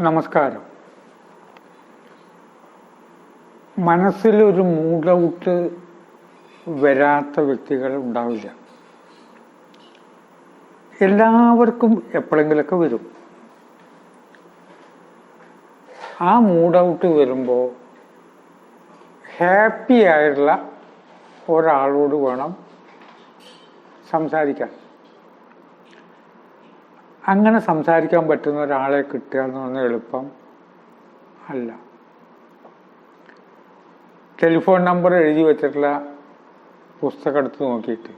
നമസ്കാരം. മനസ്സിലൊരു മൂടൗട്ട് വരാത്ത വ്യക്തികൾ ഉണ്ടാവില്ല. എല്ലാവർക്കും എപ്പോഴെങ്കിലൊക്കെ വരും. ആ മൂടൗട്ട് വരുമ്പോൾ ഹാപ്പി ആയിട്ടുള്ള ഒരാളോട് വേണം സംസാരിക്കാൻ. അങ്ങനെ സംസാരിക്കാൻ പറ്റുന്ന ഒരാളെ കിട്ടുക എന്ന് പറഞ്ഞാൽ എളുപ്പം അല്ല. ടെലിഫോൺ നമ്പർ എഴുതി വെച്ചിട്ടുള്ള പുസ്തകം എടുത്ത് നോക്കിയിട്ട്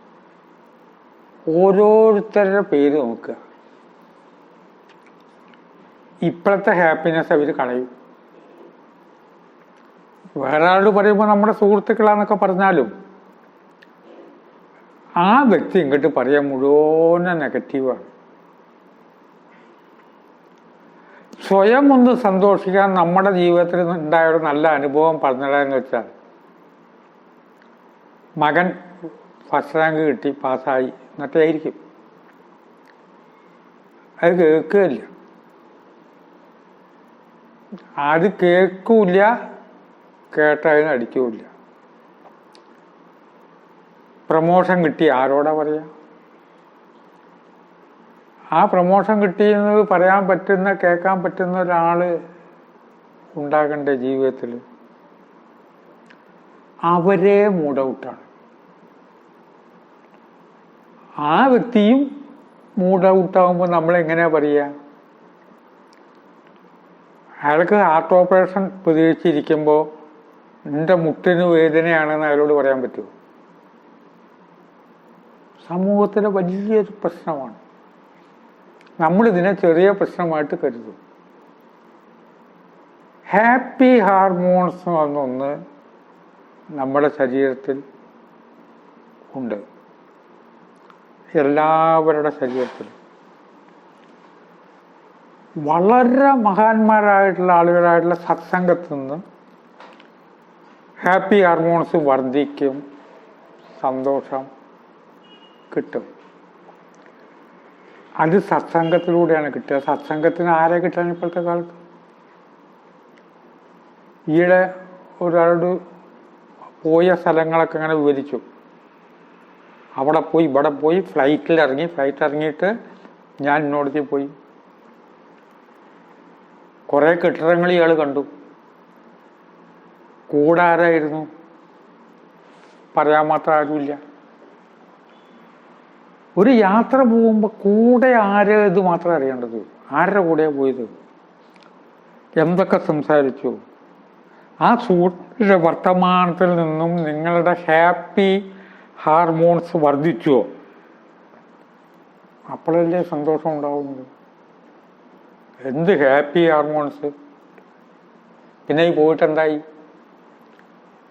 ഓരോരുത്തരുടെ പേര് നോക്കുക. ഇപ്പോഴത്തെ ഹാപ്പിനെസ് അവർ കളയും. വേറെ ആളോട് പറയുമ്പോൾ നമ്മുടെ സുഹൃത്തുക്കളാന്നൊക്കെ പറഞ്ഞാലും ആ വ്യക്തി ഇങ്ങോട്ട് പറയാൻ മുഴുവൻ നെഗറ്റീവാണ്. സ്വയം ഒന്ന് സന്തോഷിക്കാൻ നമ്മുടെ ജീവിതത്തിൽ ഉണ്ടായ ഒരു നല്ല അനുഭവം പറഞ്ഞിടാന്ന് വെച്ചാൽ മകൻ ഫസ്റ്റ് റാങ്ക് കിട്ടി പാസ്സായി. എന്നിട്ടായിരിക്കും അത് കേൾക്കുകയില്ല. അത് കേൾക്കൂല കേട്ടതിന് അടിക്കൂല പ്രമോഷൻ കിട്ടി ആരോടാ പറയാ? ആ പ്രമോഷൻ കിട്ടിയെന്ന് പറയാൻ പറ്റുന്ന കേൾക്കാൻ പറ്റുന്ന ഒരാൾ ഉണ്ടാകേണ്ട ജീവിതത്തിൽ അവരെ മൂഡൌട്ടാണ് ആ വ്യക്തിയും മൂഡൌട്ടാകുമ്പോൾ നമ്മൾ എങ്ങനെയാ പറയുക? അയാൾക്ക് ഹാർട്ട് ഓപ്പറേഷൻ പ്രതീക്ഷിച്ചിരിക്കുമ്പോൾ എന്റെ മുട്ടിന് വേദനയാണെന്ന് അയാളോട് പറയാൻ പറ്റുമോ? സമൂഹത്തിലെ വലിയൊരു പ്രശ്നമാണ്. നമ്മളിതിനെ ചെറിയ പ്രശ്നമായിട്ട് കരുതും. ഹാപ്പി ഹാർമോൺസ് എന്നൊന്ന് നമ്മുടെ ശരീരത്തിൽ ഉണ്ട്. എല്ലാവരുടെ ശരീരത്തിലും. വളരെ മഹാന്മാരായിട്ടുള്ള ആളുകളായിട്ടുള്ള സത്സംഗത്തിൽ നിന്ന് ഹാപ്പി ഹാർമോൺസ് വർദ്ധിക്കും സന്തോഷം കിട്ടും. അത് സത്സംഗത്തിലൂടെയാണ് കിട്ടുക. സത്സംഗത്തിന് ആരെ കിട്ടാൻ ഇപ്പോഴത്തെ കാലത്ത്? ഈയിടെ ഒരാളോട് പോയ സ്ഥലങ്ങളൊക്കെ അങ്ങനെ വിവരിച്ചു. അവിടെ പോയി ഇവിടെ പോയി ഫ്ലൈറ്റിൽ ഇറങ്ങി ഫ്ലൈറ്റ് ഇറങ്ങിയിട്ട് ഞാൻ ഇന്നോടത്തിൽ പോയി. കുറേ കെട്ടിടങ്ങൾ ഇയാൾ കണ്ടു. കൂടാരായിരുന്നു പറയാൻ മാത്രം ആരുമില്ല. ഒരു യാത്ര പോകുമ്പോൾ കൂടെ ആര് ഇത് മാത്രമേ അറിയേണ്ടത്? ആരുടെ കൂടെയാണ് പോയത്? എന്തൊക്കെ സംസാരിച്ചു? ആ സുഹൃത്തിന്റെ വർത്തമാനത്തിൽ നിന്നും നിങ്ങളുടെ ഹാപ്പി ഹാർമോൺസ് വർദ്ധിച്ചുവോ അപ്പോഴല്ലേ സന്തോഷം ഉണ്ടാവുന്നത്. എന്ത് ഹാപ്പി ഹാർമോൺസ്? പിന്നെ ഈ പോയിട്ടെന്തായി?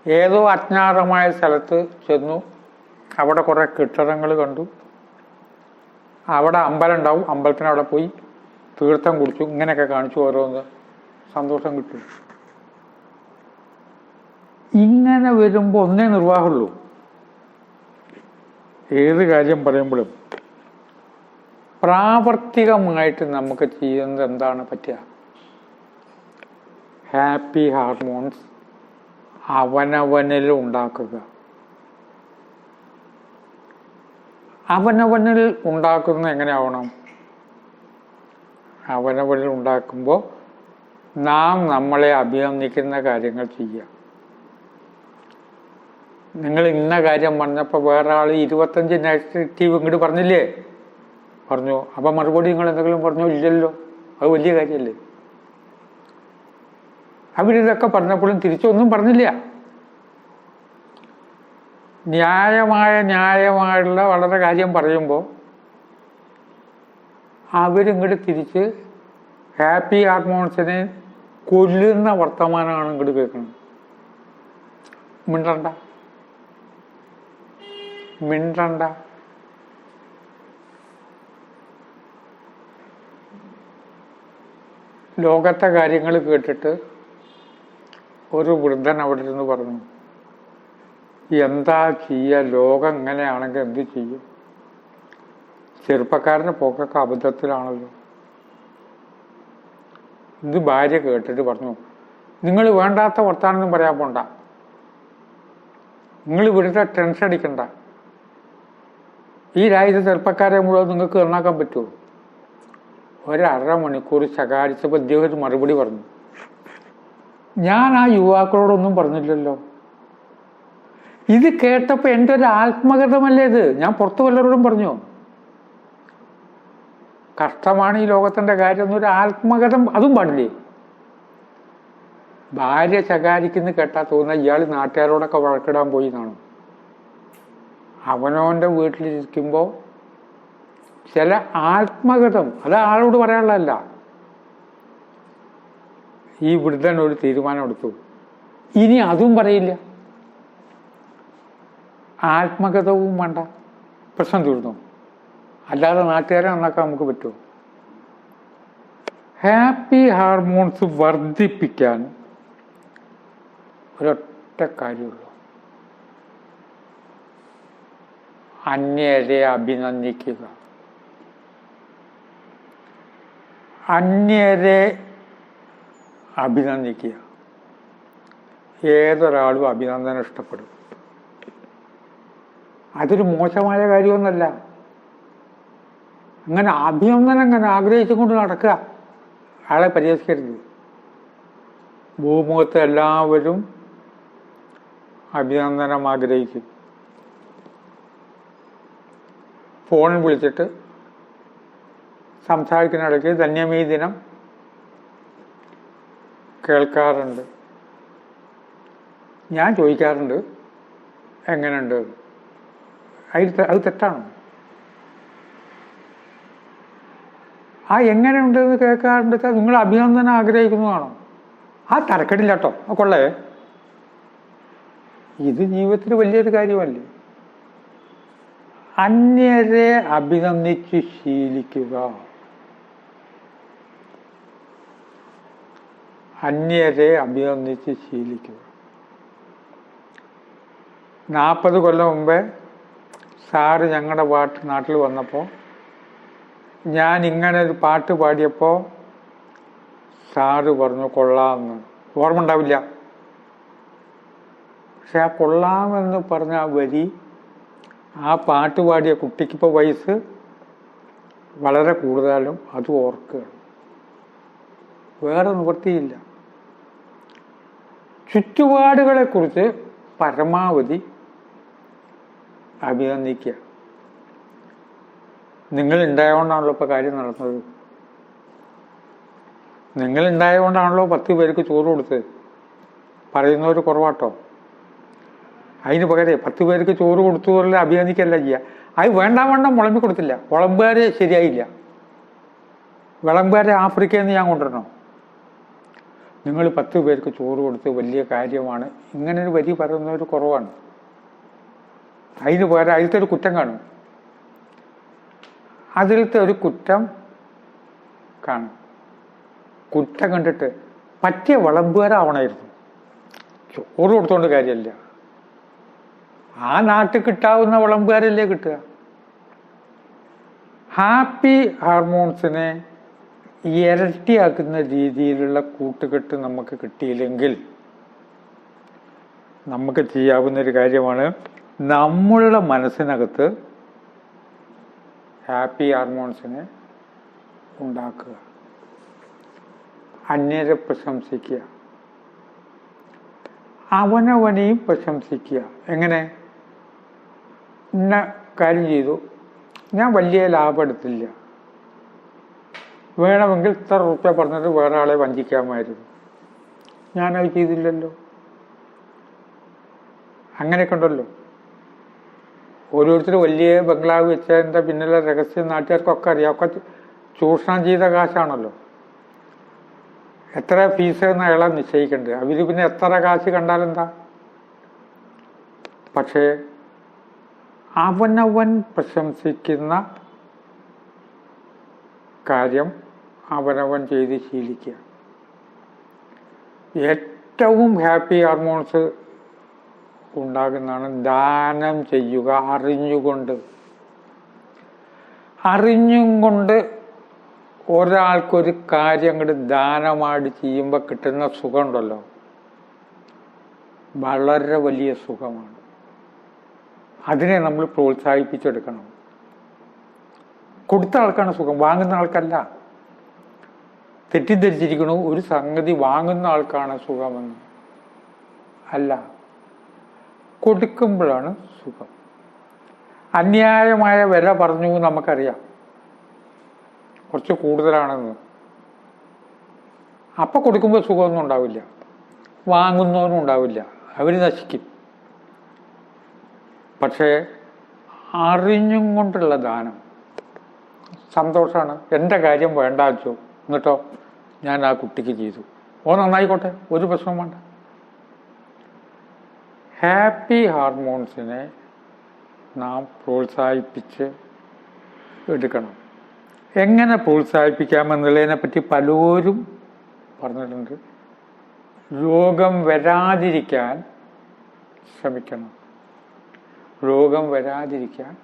ഏതോ അജ്ഞാതമായ സ്ഥലത്ത് ചെന്നു. അവിടെ കുറേ കെട്ടിടങ്ങൾ കണ്ടു. അവിടെ അമ്പലം ഉണ്ടാവും. അമ്പലത്തിന് അവിടെ പോയി തീർത്ഥം കുടിച്ചു. ഇങ്ങനെയൊക്കെ കാണിച്ചു ഓരോന്ന്. സന്തോഷം കിട്ടും. ഇങ്ങനെ വരുമ്പോൾ ഒന്നേ നിർവാഹമുള്ളൂ. ഏത് കാര്യം പറയുമ്പോഴും പ്രാവർത്തികമായിട്ട് നമുക്ക് ചെയ്യുന്നത് എന്താണ് പറ്റുക? ഹാപ്പി ഹാർമോൺസ് അവനവനിൽ ഉണ്ടാക്കുക. അവനവനിൽ ഉണ്ടാക്കുന്നത് എങ്ങനെയാവണം? അവനവനിൽ ഉണ്ടാക്കുമ്പോൾ നാം നമ്മളെ അഭിനന്ദിക്കുന്ന കാര്യങ്ങൾ ചെയ്യുക. നിങ്ങൾ ഇന്ന കാര്യം പറഞ്ഞപ്പോൾ വേറെ ആൾ ഇരുപത്തഞ്ച് നെഗറ്റീവ് ഇങ്ങോട്ട് പറഞ്ഞില്ലേ? പറഞ്ഞു. അപ്പം മറുപടി നിങ്ങൾ എന്തെങ്കിലും പറഞ്ഞോ ഇല്ലല്ലോ. അത് വലിയ കാര്യമല്ലേ അവരിതൊക്കെ പറഞ്ഞപ്പോഴും തിരിച്ചൊന്നും പറഞ്ഞില്ല. ന്യായമായ ന്യായമായുള്ള വളരെ കാര്യം പറയുമ്പോൾ അവരിങ്ങോട്ട് തിരിച്ച് ഹാപ്പി ഹാർമോൺസിനെ കൊല്ലുന്ന വർത്തമാനമാണ് ഇങ്ങോട്ട് കേൾക്കുന്നത്. മിണ്ടണ്ട. മിണ്ടണ്ട. ലോകത്തെ കാര്യങ്ങൾ കേട്ടിട്ട് ഒരു വൃദ്ധൻ അവിടെ ഇരുന്ന് പറഞ്ഞു. എന്താ ചെയ്യുക ലോകം ഇങ്ങനെയാണെങ്കിൽ എന്ത് ചെയ്യും? ചെറുപ്പക്കാരന്റെ പോക്കൊക്കെ അബദ്ധത്തിലാണല്ലോ. ഇത് ഭാര്യ കേട്ടിട്ട് പറഞ്ഞു നിങ്ങൾ വേണ്ടാത്ത വർത്താനൊന്നും പറയാൻ പോണ്ട. നിങ്ങൾ ഇവിടുത്തെ ടെൻഷൻ അടിക്കണ്ട. ഈ രാജ്യത്തെ ചെറുപ്പക്കാരെ മുഴുവൻ നിങ്ങൾക്ക് നന്നാക്കാൻ പറ്റുമോ? ഒരര മണിക്കൂർ ശകാരിച്ചപ്പോൾ ഇദ്ദേഹം മറുപടി പറഞ്ഞു ഞാൻ ആ യുവാക്കളോടൊന്നും പറഞ്ഞില്ലല്ലോ. ഇത് കേട്ടപ്പോൾ എന്റെ ഒരു ആത്മകഥമല്ലേ ഇത്? ഞാൻ പുറത്തു വല്ലവരോടും പറഞ്ഞു. കഷ്ടമാണ് ഈ ലോകത്തിന്റെ കാര്യം. എന്നൊരു ആത്മകഥം അതും പാടില്ലേ? ഭാര്യ ശകാരിക്കുന്ന കേട്ടാ തോന്നുന്ന ഇയാൾ നാട്ടുകാരോടൊക്കെ വഴക്കിടാൻ പോയി എന്നാണ് അവനവന്റെ വീട്ടിലിരിക്കുമ്പോൾ ചില ആത്മകഥം അത് ആളോട് പറയാനുള്ളതല്ല. ഈ വൃദ്ധൻ ഒരു തീരുമാനം എടുത്തു ഇനി അതും പറയില്ല. ആത്മകഥവും വേണ്ട. പ്രശ്നം തീർന്നു. അല്ലാതെ നാട്ടുകാരെ നന്നാക്കാൻ നമുക്ക് പറ്റുമോ? ഹാപ്പി ഹാർമോൺസ് വർദ്ധിപ്പിക്കാൻ ഒരൊറ്റ കാര്യമുള്ളൂ. അന്യരെ അഭിനന്ദിക്കുക. അന്യരെ അഭിനന്ദിക്കുക. ഏതൊരാളും അഭിനന്ദനം ഇഷ്ടപ്പെടും. അതൊരു മോശമായ കാര്യമൊന്നല്ല. അങ്ങനെ അഭിനന്ദനം അങ്ങനെ ആഗ്രഹിച്ചുകൊണ്ട് നടക്കുക. ആളെ പരിഹസിക്കരുത്. ഭൂമുഖത്ത് എല്ലാവരും അഭിനന്ദനം ആഗ്രഹിക്കും. ഫോൺ വിളിച്ചിട്ട് സംസാരിക്കുന്നിടയ്ക്ക് ധന്യമീ ദിനം കേൾക്കാറുണ്ട്. ഞാൻ ചോദിക്കാറുണ്ട് എങ്ങനെയുണ്ട്? അതിൽ അത് തെറ്റാണ്. ആ എങ്ങനെയുണ്ടെന്ന് കേൾക്കാറുണ്ട് നിങ്ങൾ അഭിനന്ദനം ആഗ്രഹിക്കുന്നതാണോ ആ തരക്കെടില്ല കേട്ടോ. കൊള്ളേ. ഇത് ജീവിതത്തിൽ വലിയൊരു കാര്യമല്ലേ? അന്യരെ അഭിനന്ദിച്ച് ശീലിക്കുക. അന്യരെ അഭിനന്ദിച്ച് ശീലിക്കുക. നാൽപ്പത് കൊല്ലം മുമ്പേ സാറ് ഞങ്ങളുടെ പാട്ട് നാട്ടിൽ വന്നപ്പോൾ ഞാൻ ഇങ്ങനെ ഒരു പാട്ട് പാടിയപ്പോൾ സാറ് പറഞ്ഞു കൊള്ളാമെന്ന് ഓർമ്മ ഉണ്ടാവില്ല. പക്ഷെ ആ കൊള്ളാമെന്ന് പറഞ്ഞ ആ വരി ആ പാട്ട് പാടിയ കുട്ടിക്കിപ്പോൾ വയസ്സ് വളരെ കൂടുതലും അത് ഓർക്കുകയാണ്. വേറെ നിവൃത്തിയില്ല. ചുറ്റുപാടുകളെക്കുറിച്ച് പരമാവധി അഭിനന്ദിക്കുക. നിങ്ങൾ ഉണ്ടായതുകൊണ്ടാണല്ലോ ഇപ്പോൾ കാര്യം നടന്നത്. നിങ്ങൾ ഉണ്ടായതുകൊണ്ടാണല്ലോ പത്ത് പേർക്ക് ചോറ് കൊടുത്തത് പറയുന്നവർ കുറവാട്ടോ. അതിന് പകരം പത്ത് പേർക്ക് ചോറ് കൊടുത്തു പോലെ അഭിനന്ദിക്കല്ല ചെയ്യുക അത് വേണ്ട വേണ്ട മുളമ്പി കൊടുത്തില്ല. വിളമ്പുകാരെ ശരിയായില്ല. വിളമ്പുകാരെ ആഫ്രിക്കയിൽ നിന്ന് ഞാൻ കൊണ്ടുവരണോ? നിങ്ങൾ പത്ത് പേർക്ക് ചോറ് കൊടുത്ത് വലിയ കാര്യമാണ്. ഇങ്ങനൊരു വരി പറയുന്നവർ കുറവാണ്. അതിന് പകരം അതിലത്തെ ഒരു കുറ്റം കാണും. അതിലത്തെ ഒരു കുറ്റം കാണും. കുറ്റം കണ്ടിട്ട് പറ്റിയ വിളമ്പുകാരാവണമായിരുന്നു. ചോറ് കൊടുത്തോണ്ട് കാര്യമല്ല. ആ നാട്ടിൽ കിട്ടാവുന്ന വിളമ്പുകാരല്ലേ കിട്ടുക? ഹാപ്പി ഹാർമോൺസിനെ ഇരട്ടിയാക്കുന്ന രീതിയിലുള്ള കൂട്ടുകെട്ട് നമുക്ക് കിട്ടിയില്ലെങ്കിൽ നമുക്ക് ചെയ്യാവുന്ന ഒരു കാര്യമാണ് നമ്മളുടെ മനസ്സിനകത്ത് ഹാപ്പി ഹാർമോൺസിനെ ഉണ്ടാക്കുക. അന്യരെ പ്രശംസിക്കുക. അവനവനെയും പ്രശംസിക്കുക. എങ്ങനെ? ഇന്ന കാര്യം ചെയ്തു. ഞാൻ വലിയ ലാഭം എടുത്തില്ല. വേണമെങ്കിൽ ഇത്ര റുപ്യ പറഞ്ഞിട്ട് വേറെ ആളെ വഞ്ചിക്കാമായിരുന്നു. ഞാനത് ചെയ്തില്ലല്ലോ. അങ്ങനെയൊക്കെ ഉണ്ടല്ലോ. ഓരോരുത്തർ വലിയ ബംഗ്ലാവ് വെച്ചതിന്റെ പിന്നിലെ രഹസ്യം നാട്ടുകാർക്കൊക്കെ അറിയാം. ഒക്കെ ചൂഷണം ചെയ്ത കാശാണല്ലോ. എത്ര ഫീസ് എന്ന് അയാളെ നിശ്ചയിക്കേണ്ടത് അവർ പിന്നെ എത്ര കാശ് കണ്ടാലെന്താ പക്ഷേ അവനവൻ പ്രശംസിക്കുന്ന കാര്യം അവനവൻ ചെയ്ത് ശീലിക്കുക. ഏറ്റവും ഹാപ്പി ഹാർമോൺസ് ഉണ്ടാകുന്നതാണ് ദാനം ചെയ്യുക അറിഞ്ഞുകൊണ്ട്. അറിഞ്ഞും കൊണ്ട് ഒരാൾക്കൊരു കാര്യം അങ്ങോട്ട് ദാനമായിട്ട് ചെയ്യുമ്പോൾ കിട്ടുന്ന സുഖമുണ്ടല്ലോ. വളരെ വലിയ സുഖമാണ്. അതിനെ നമ്മൾ പ്രോത്സാഹിപ്പിച്ചെടുക്കണം. കൊടുത്ത ആൾക്കാണ് സുഖം വാങ്ങുന്ന ആൾക്കല്ല. തെറ്റിദ്ധരിച്ചിരിക്കണു ഒരു സംഗതി വാങ്ങുന്ന ആൾക്കാണ് സുഖമെന്ന്. അല്ല. കൊടുക്കുമ്പോഴാണ് സുഖം. അന്യായമായ വില പറഞ്ഞു നമുക്കറിയാം. കുറച്ച് കൂടുതലാണെന്ന്. അപ്പൊ കൊടുക്കുമ്പോൾ സുഖമൊന്നും ഉണ്ടാവില്ല. വാങ്ങുന്നവനും ഉണ്ടാവില്ല. അവർ നശിക്കും. പക്ഷേ അറിഞ്ഞും കൊണ്ടുള്ള ദാനം. സന്തോഷമാണ് എന്റെ കാര്യം വേണ്ട വെച്ചു എന്നിട്ടോ ഞാൻ ആ കുട്ടിക്ക് ചെയ്തു. ഓ നന്നായിക്കോട്ടെ. ഒരു പ്രശ്നം വേണ്ട. ഹാപ്പി ഹാർമോൺസിനെ നാം പ്രോത്സാഹിപ്പിച്ച് എടുക്കണം. എങ്ങനെ പ്രോത്സാഹിപ്പിക്കാമെന്നുള്ളതിനെ പറ്റി പലരും പറഞ്ഞിട്ടുണ്ട്. രോഗം വരാതിരിക്കാൻ ശ്രമിക്കണം. രോഗം വരാതിരിക്കാൻ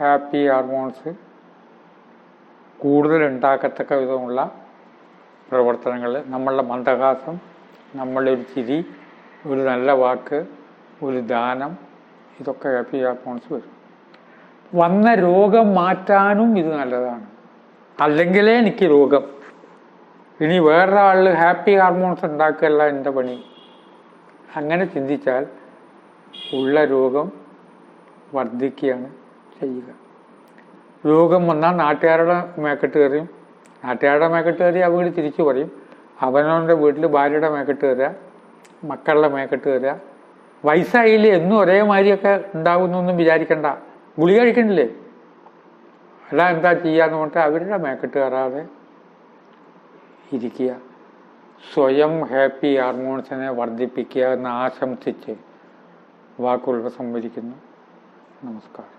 ഹാപ്പി ഹാർമോൺസ് കൂടുതൽ ഉണ്ടാക്കത്തക്ക വിധമുള്ള പ്രവർത്തനങ്ങൾ നമ്മളുടെ മന്ദഹാസം നമ്മളുടെ ഒരു ചിരി ഒരു നല്ല വാക്ക് ഒരു ദാനം ഇതൊക്കെ ഹാപ്പി ഹാർമോൺസ് വരും. വന്ന രോഗം മാറ്റാനും ഇത് നല്ലതാണ്. അല്ലെങ്കിലേ എനിക്ക് രോഗം. ഇനി വേറൊരാളിൽ ഹാപ്പി ഹാർമോൺസ് ഉണ്ടാക്കുകയല്ല എന്റെ പണി. അങ്ങനെ ചിന്തിച്ചാൽ ഉള്ള രോഗം വർദ്ധിക്കുകയാണ് ചെയ്യുക. രോഗം വന്നാൽ നാട്ടുകാരുടെ മേക്കെട്ട് കയറിയും. നാട്ടുകാരുടെ മേക്കെട്ട് കയറി അവർ തിരിച്ചു പറയും. അവനവന്റെ വീട്ടിൽ ഭാര്യയുടെ മേക്കെട്ട് കയറുക മക്കളുടെ മേക്കെട്ട് കയറുക വയസ്സായില്ലേ? എന്നും ഒരേമാതിരിയൊക്കെ ഉണ്ടാകുന്നൊന്നും വിചാരിക്കണ്ട. ഗുളിക കഴിക്കണില്ലേ? അല്ല എന്താ ചെയ്യാന്ന് പറഞ്ഞിട്ട് അവരുടെ മേക്കെട്ട് കയറാതെ ഇരിക്കുക. സ്വയം ഹാപ്പി ഹാർമോൺസിനെ വർദ്ധിപ്പിക്കുക എന്ന് ആശംസിച്ച് വാക്കുകൾ സംവദിക്കുന്നു നമസ്കാരം.